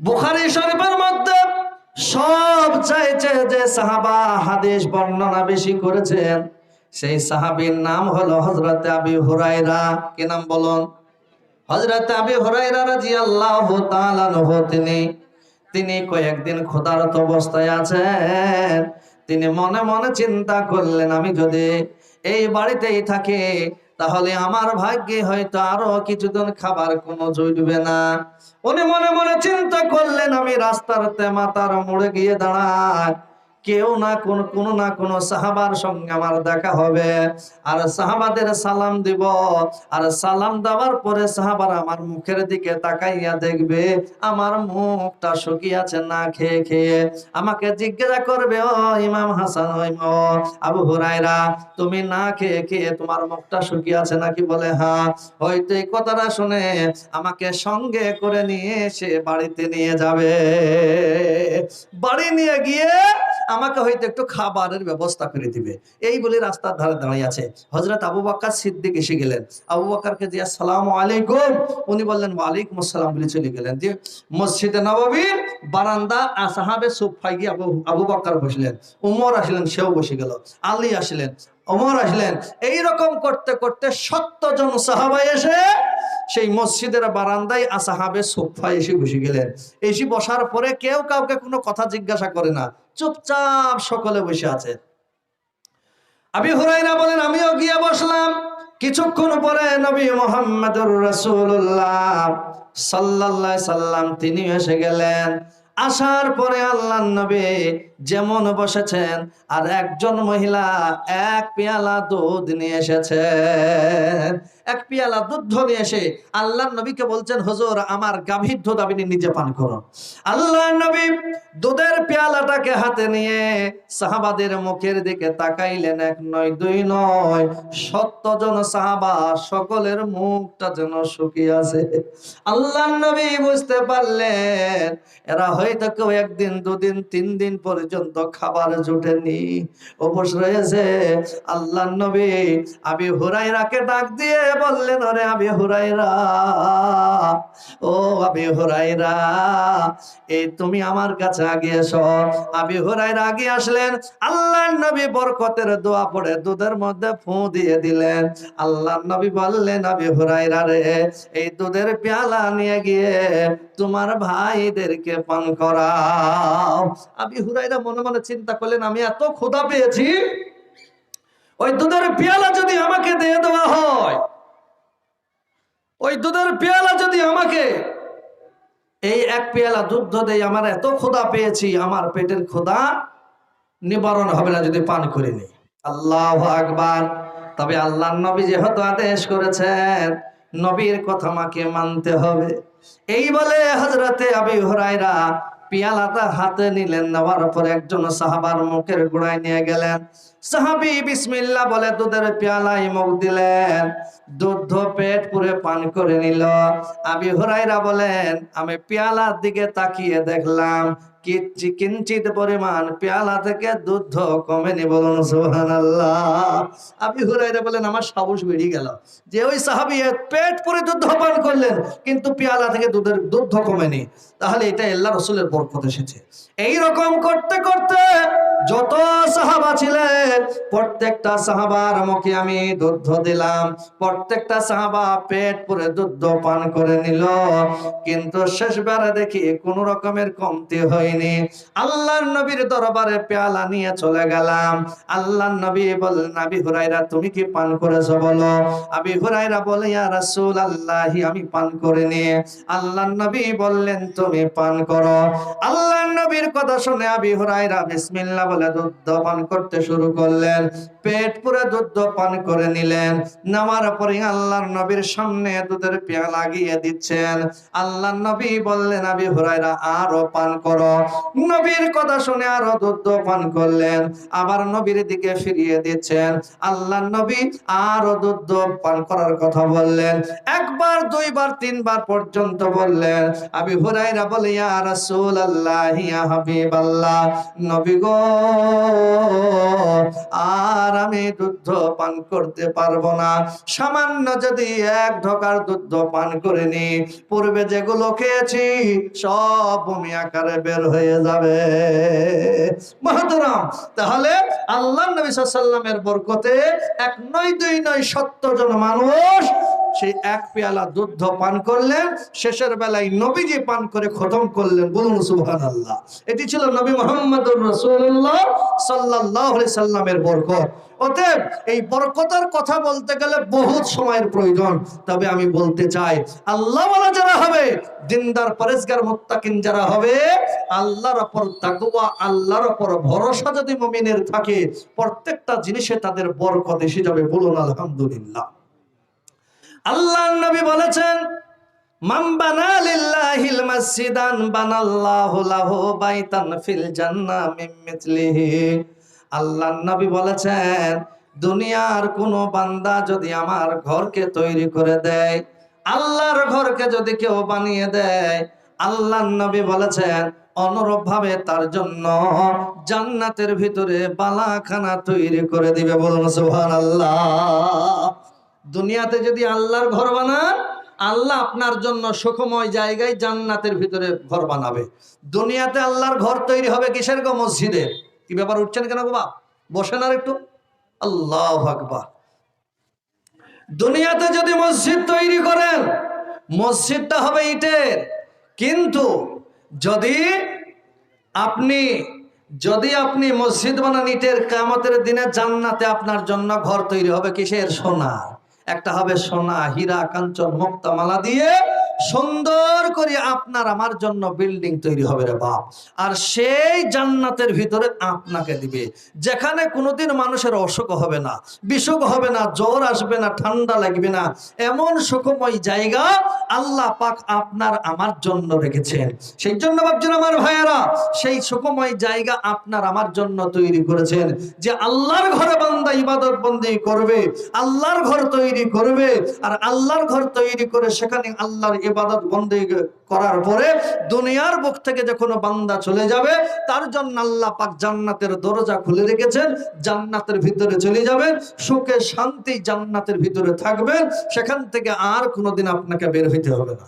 বুখারী শরীফের মধ্যে সব চাইছে যে সাহাবা হাদিস বর্ণনা বেশি করেছেন। সেই সাহাবীর নাম হলো হযরত আবি হুরায়রা। কি নাম বলুন? হযরত আবি রাদিয়াল্লাহু তাআলা আনহু, তিনি তিনি কয়েকদিন ক্ষুধারত অবস্থায় আছেন। তিনি মনে মনে চিন্তা করলেন, আমি যদি এই বাড়িতেই থাকি তাহলে আমার ভাগ্যে হয়তো আরও কিছুদিন খাবার কোনো জুটবে না। উনি মনে মনে চিন্তা করলেন, আমি রাস্তার মাতার মোড়ে গিয়ে দাঁড়াই। কেউ না কোন না কোন সাহাবার সঙ্গে আমার দেখা হবে। আর সাহাবাদের সালাম দিব। আর সালাম দেওয়ার পরে সাহাবার আমার মুখের দিকে তাকাইয়া দেখবে, আমার মুখটা শুকিয়েছে না খেয়ে খেয়ে। আমাকে জিজ্ঞাসা করবে, ও ইমাম হাসান ও আবু হুরায়রা, তুমি না খেয়ে খেয়ে তোমার মুখটা শুকিয়েছে নাকি? বলে হ্যাঁ হয়তো এই কথাটা শুনে আমাকে সঙ্গে করে নিয়ে এসে বাড়িতে নিয়ে যাবে। বাড়ি নিয়ে গিয়ে আমাকে হয়তো একটু খাবারের ব্যবস্থা করে দিবে। এই বলে রাস্তার ধারে দাঁড়িয়ে আছে। হজরত আবু বাক্কার সিদ্দিক এসে গেলেন। আবু বাক্কারকে দিয়ে আসসালাম আলাইকুম। উনি বললেন, ওয়ালাইকুম আসসালাম বলে চলে গেলেন। যে, মসজিদে নবাবীর বারান্দা আসাহাবে সোফায় গিয়ে আবু আবু বাক্কার বসলেন। উমর আসলেন, সেও বসে গেল। আলী আসলেন। ওমর আসলেন। এই রকম করতে করতে জন সাহাবাই এসে সেই মসজিদের বারান্দায় আসাহাবে সোফায় এসে বসে গেলেন। এসে বসার পরে কেউ কাউকে কোনো কথা জিজ্ঞাসা করে না। চুপচাপ সকলে বসে আছে। আবি হুরাইরা বলেন, আমিও গিয়ে বসলাম। কিছুক্ষণ পরে নবী মোহাম্মদুর রাসূলুল্লাহ সাল্লাল্লাহু সাল্লাম তিনি এসে গেলেন। আসার পরে আল্লাহ নবী যেমন বসেছেন আর একজন মহিলা এক পেয়ালা দুধ নিয়ে এসেছেন। এক পেয়ালা দুধ নিয়ে এসে আল্লাহ নবীকে বলছেন, হুজুর, আমার গাভীর দুধ আপনি নিজে পান করুন। আল্লাহ নবী দুধের পেয়ালাটাকে হাতে নিয়ে সাহাবাদের মুখের দিকে তাকাইলেন, এক নয়, দুই নয়, সত্য জন সাহাবা সকলের মুখটা যেন শুকিয়ে আছে। আল্লাহ নবী বুঝতে পারলেন, এরা হয়তো কেউ একদিন, দুদিন, তিন দিন পর্যন্ত খাবার জুটেনি উপোস রয়েছে আল্লাহ নবী। আবি হুরাইরাকে ডাক দিয়ে বললেন, ওরে আবি হুরাইরা ও আবি হুরাইরা এই তুমি আমার কাছে আগে এসো। আবি হুরাইরা আগে আসলেন। আল্লাহ নবী বরকতের দোয়া পড়ে দুধের মধ্যে ফু দিয়ে দিলেন। আল্লাহ নবী বললেন, আবি হুরাইরা রে, এই দুধের পেয়ালা নিয়ে গিয়ে তোমার ভাইদেরকে পান করাও। আবি হুরাইরা মনে মনে চিন্তা করলেন, আমি এত ক্ষুধা পেয়েছি, ওই দুধের পেয়ালা যদি আমাকে দিয়ে দেওয়া হয়, ওই দুধের পেয়ালা যদি আমাকে, এই এক পেয়ালা দুধ দেয় আমার এত ক্ষুধা পেয়েছি, আমার পেটের ক্ষুধা নিবারণ হবে না যদি পান করে নি। আল্লাহ আকবার। তবে আল্লাহ নবী যেহেতু আদেশ করেছেন, নবীর কথা আমাকে মানতে হবে। এই বলে হজরতে আবি হরাইরা পিয়ালাটা হাতে নিলেন, নেওয়ার পর একজন সাহাবার মুখের গোড়ায় নিয়ে গেলেন। সাহাবি বিসমিল্লা বলে দুধের পেয়ালায় মুখ দিলেন। দুধ পেট পুরে পান করে নিল। আমি হরাইরা বলেন, আমি পেয়ালার দিকে তাকিয়ে দেখলাম কিঞ্চিত পরিমাণ পেয়ালা থেকে দুধ কমেনি বলুন হুরাইরা বলেন, আমার সাহস বেরিয়ে গেল। যে ওই সাহাবি পেট দুধ পান করলেন, কিন্তু পেয়ালা থেকে দুধের দুধ কমেনি তাহলে এটা আল্লাহ রসুলের বরকত এসেছে। রকম করতে করতে যত সাহাবা ছিলেন, প্রত্যেকটা সাহাবার মুখে আমি দুধ দিলাম। প্রত্যেকটা সাহাবা পেট পুরে দুধ পান করে নিল। কিন্তু শেষবারে দেখি কোন রকমের কমতি হয়নি। আল্লাহর নবীর দরবারে পেয়ালা নিয়ে চলে গেলাম। আল্লাহর নবী বললেন, আবি হুরাইরা তুমি কি পান করেছ বলো? আবি হুরাইরা বলে, ইয়া রাসূল আল্লাহি আমি পান করিনি। আল্লাহর নবী বললেন, তুমি পান করো। আল্লাহর নবীর কথা শুনে আবি হুরাইরা বিসমিল্লাহ বলে দুধ পান করতে শুরু করলেন। পেট পুরে দুধ পান করে নিলেন। নামার পরে আল্লাহর নবীর সামনে দুধের পেয়ালা গিয়ে দিচ্ছেন। আল্লাহর নবী বললেন, আবি হুরাইরা আরও পান করো। নবীর কথা শুনে আরও দুধ পান করলেন, আবার নবীর দিকে ফিরিয়ে দিচ্ছেন। আল্লাহ নবী আরও দুধ পান করার কথা বললেন। একবার, দুইবার, তিনবার পর্যন্ত বললেন, আবি হুরাইরা বলে, ইয়া রাসূলুল্লাহ, ইয়া হাবিবাল্লাহ। নবী গো, আর আমি দুধ পান করতে পারব না। সামান্য যদি এক ঢোকার দুধ পান করে নি, পূর্বে যেগুলো খেয়েছি, সব ভূমি আকারে বের হয়ে যাবে। মহাতরাম, তাহলে আল্লাহ নবী সাল্লামের বরকতে এক নয়, দুই নয়, সত্তর জন মানুষ সেই এক পেয়ালা দুধ পান করলেন, শেষের বেলায় নবীজি পান করে খতম করলেন। বলুন সুবহান আল্লাহ এটি ছিল নবী মোহাম্মদুর রাসূলুল্লাহ সাল্লাল্লাহু আলাইহি সাল্লামের বরকত। অতএব এই বরকতের কথা বলতে গেলে বহুত সময়ের প্রয়োজন। তবে আমি বলতে চাই, আল্লাহ ওয়ালা যারা হবে, দিনদার পরেশগার মোত্তাকিন যারা হবে, আল্লাহর ওপর তাকওয়া, আল্লাহর উপর ভরসা যদি মুমিনের থাকে, প্রত্যেকটা জিনিসে তাদের বরকত এসে যাবে। বলুন আলহামদুলিল্লাহ। আল্লাহ নবী বলেছেন আল্লাহ নবী বলেছেন, দুনিয়ার কোন বান্দা যদি আমার ঘরকে তৈরি করে দেয়, আল্লাহর ঘরকে যদি কেউ বানিয়ে দেয় আল্লাহ নবী বলেছেন অনুরূপ ভাবে তার জন্য জান্নাতের ভিতরে বালাখানা তৈরি করে দিবে বলুন সুবহানাল্লাহ। দুনিয়াতে যদি আল্লাহর ঘর বানান, আল্লাহ আপনার জন্য সুখময় জায়গায় জান্নাতের ভিতরে ঘর বানাবে। দুনিয়াতে আল্লাহর ঘর তৈরি হবে কিসের গো? মসজিদের। কি ব্যাপার, উঠছেন কেন বাপ? বসেন আর একটু। আল্লাহ আকবার। দুনিয়াতে যদি মসজিদ তৈরি করেন, মসজিদটা হবে ইটের। কিন্তু যদি আপনি যদি আপনি মসজিদ বানান ইটের কামতের দিনে জান্নাতে আপনার জন্য ঘর তৈরি হবে কিসের? সোনা একটা হবে সোনা হীরা কাঞ্চন মুক্তা মালা দিয়ে সুন্দর করে আপনার আমার জন্য বিল্ডিং তৈরি হবে রে বাপ। আর সেই জান্নাতের ভিতরে আপনাকে দিবে। যেখানে কোনোদিন মানুষের অসুখ হবে না, বিসুখ হবে না, জ্বর আসবে না, ঠান্ডা লাগবে না, এমন সুখময় জায়গা আল্লাহ পাক আপনার আমার জন্য রেখেছেন। সেই জন্য ভাবছেন আমার ভাইয়েরা, সেই সুখময় জায়গা আপনার আমার জন্য তৈরি করেছেন যে আল্লাহর ঘরে বান্দা ইবাদত বন্দি করবে, আল্লাহর ঘর তৈরি করবে, আর আল্লাহর ঘর তৈরি করে সেখানে আল্লাহর ইবাদত বন্দি করার পরে দুনিয়ার বুক থেকে যখন বান্দা চলে যাবে, তার জন্য আল্লাহ পাক জান্নাতের দরজা খুলে রেখেছেন, জান্নাতের ভিতরে চলে যাবেন, সুখে শান্তি জান্নাতের ভিতরে থাকবেন, সেখান থেকে আর কোনোদিন আপনাকে বের হইতে হবে না।